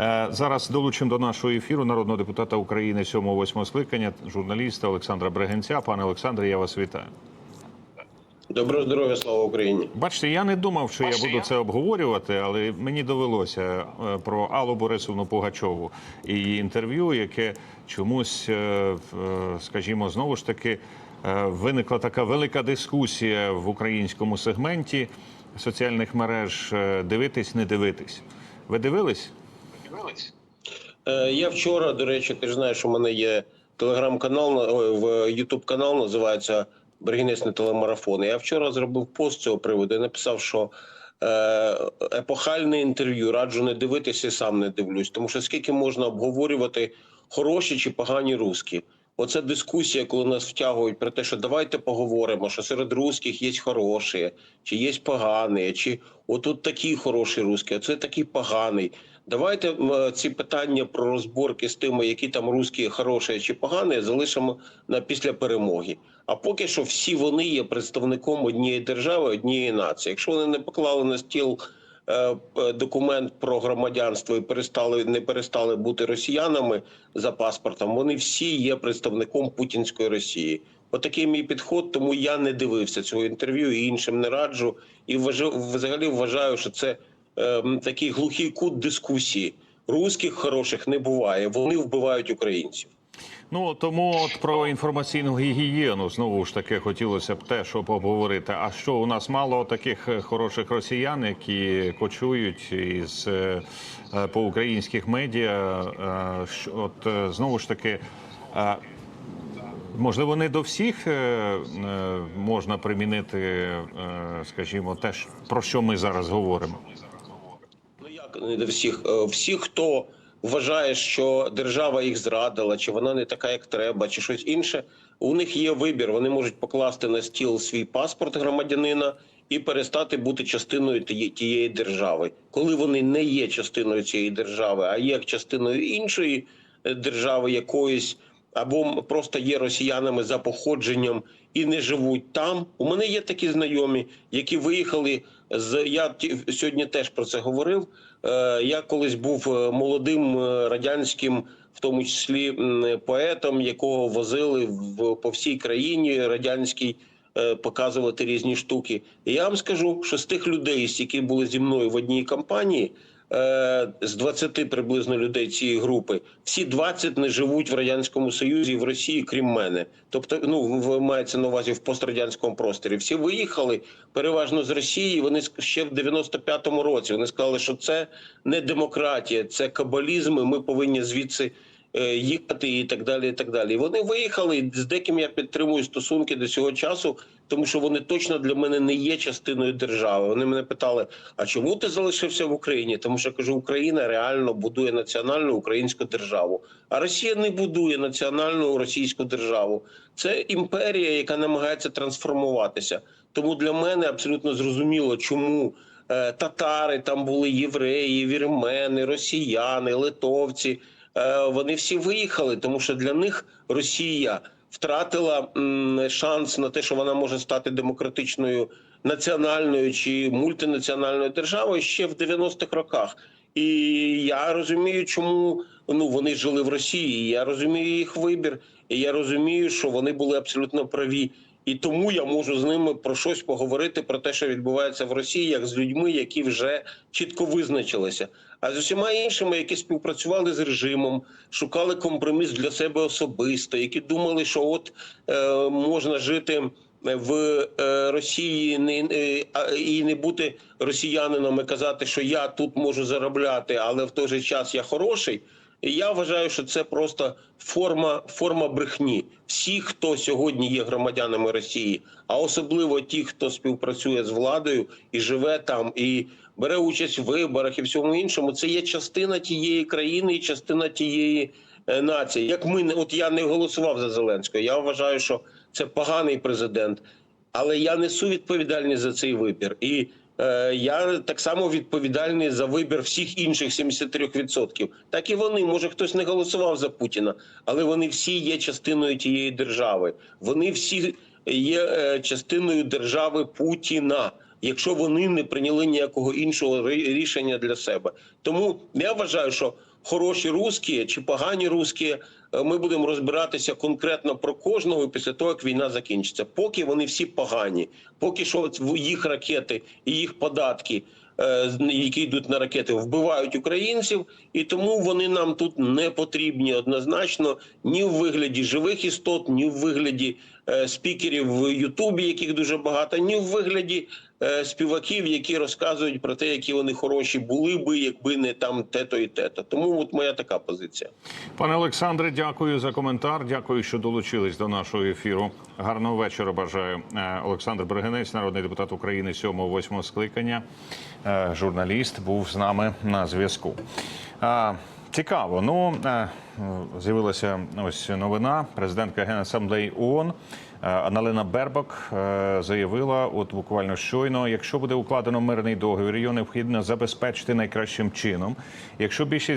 Е, Зараз долучимо до нашого ефіру народного депутата України 7-8 скликання, журналіста Олександра Брегенця. Пане Олександре, я вас вітаю. Доброго здоров'я, слава Україні. Бачите, я не думав, що я буду це обговорювати, але мені довелося е, про Аллу Борисовну Пугачову і її інтерв'ю, яке чомусь, е, скажімо, знову ж таки виникла така велика дискусія в українському сегменті соціальних мереж. Дивитись, не дивитись. Ви дивились? Е, Я вчора, до речі, ти ж знаєш, у мене є телеграм-канал, ой, в Ютуб канал називається Бергінесний телемарафон. Я вчора зробив пост цього приводу і написав, що е, епохальне інтерв'ю раджу не дивитися, і сам не дивлюсь. Тому що скільки можна обговорювати хороші чи погані русські. Оце дискусія, коли нас втягують про те, що давайте поговоримо, що серед русських є хороші, чи є погані, чи отут такий хороший русський, а це такий поганий. Давайте ці питання про розборки з тими, які там русські хороші чи погані, залишимо на після перемоги. А поки що всі вони є представником однієї держави, однієї нації. Якщо вони не поклали на стіл документ про громадянство і перестали не перестали бути росіянами за паспортом, вони всі є представником путінської Росії. Отакий мій підход, тому я не дивився цього інтерв'ю і іншим не раджу. І вважаю, взагалі вважаю, що це е, такий глухий кут дискусії. Руських хороших не буває. Вони вбивають українців. Ну тому от про інформаційну гігієну знову ж таки хотілося б те, щоб обговорити. А що у нас мало таких е, хороших росіян, які кочують із е, е, по українських медіа? От знову ж таки. Можливо, не до всіх можна примінити, скажімо, те, про що ми зараз говоримо. Ну як не до всіх? Всі, хто вважає, що держава їх зрадила, чи вона не така, як треба, чи щось інше. У них є вибір. Вони можуть покласти на стіл свій паспорт громадянина і перестати бути частиною тієї- держави. Коли вони не є частиною цієї держави, а є частиною іншої е, держави якоїсь. Або просто є росіянами за походженням і не живуть там. У мене є такі знайомі, які виїхали з я сьогодні теж про це говорив. Е, Я колись був е, молодим е, радянським, в тому числі поетом, якого возили в по всій країні радянській показувати різні штуки. І я вам скажу, що з тих людей, які були зі мною в одній компанії. Е, З 20 приблизно людей цієї групи всі 20 не живуть в радянському союзі в Росії, крім мене. Тобто, ну мається на увазі в пострадянському просторі. Всі виїхали переважно з Росії. Вони ще в 95-му році вони сказали, що це не демократія, це кабалізм. і Ми повинні звідси їхати і так далі. І так далі. Вони виїхали. З деяким я підтримую стосунки до цього часу, тому що вони точно для мене не є частиною держави. Вони мене питали: а чому ти залишився в Україні? Тому що я кажу, Україна реально будує національну українську державу, а Росія не будує національну російську державу. Це імперія, яка намагається трансформуватися. Тому для мене абсолютно зрозуміло, чому. е, Татари там були євреї, вірмени, росіяни, литовці. Е, Вони всі виїхали, тому що для них Росія втратила шанс на те, що вона може стати демократичною національною чи мультинаціональною державою ще в 90-х роках. І я розумію, чому ну вони жили в Росії. Я розумію їх вибір, і я розумію, що вони були абсолютно праві. І тому я можу з ними про щось поговорити про те, що відбувається в Росії, як з людьми, які вже чітко визначилися. А з усіма іншими, які співпрацювали з режимом, шукали компроміс для себе особисто, які думали, що от е, можна жити в е, Росії не е, і не бути росіянином і казати, що я тут можу заробляти, але в той же час я хороший. Я вважаю, що це просто форма, форма брехні. Всі, хто сьогодні є громадянами Росії, а особливо ті, хто співпрацює з владою і живе там, і бере участь в виборах і всьому іншому, це є частина тієї країни і частина тієї е, нації. Як ми от я не голосував за Зеленського. Я вважаю, що це поганий президент, але я несу відповідальність за цей вибір. І я так само відповідальний за вибір всіх інших 73%. Так і вони. Може, хтось не голосував за Путіна, але вони всі є частиною тієї держави. Вони всі є е, частиною держави Путіна. якщо вони не прийняли ніякого іншого рішення для себе. Тому я вважаю, що хороші русські чи погані русські, е, ми будемо розбиратися конкретно про кожного після того, як війна закінчиться. Поки вони всі погані, поки що їх ракети і їх податки. е, Які йдуть на ракети, вбивають українців, і тому вони нам тут не потрібні однозначно ні в вигляді живих істот, ні в вигляді е, спікерів в Ютубі, яких дуже багато, ні в вигляді е, співаків, які розказують про те, які вони хороші були би, якби не там те-то і те-то. Тому от моя така позиція. Пане Олександре, дякую за коментар. Дякую, що долучились до нашого ефіру. Гарного вечора. Бажаю Е, Олександр Бригинець, народний депутат України 7-8 скликання. е, Журналіст був з нами на зв'язку. Цікаво. Ну е, з'явилася ось новина. Президентка Генасамблеї ООН е, Аналина Бербак е, заявила, от буквально щойно, якщо буде укладено мирний договір, його необхідно забезпечити найкращим чином. Якщо більшість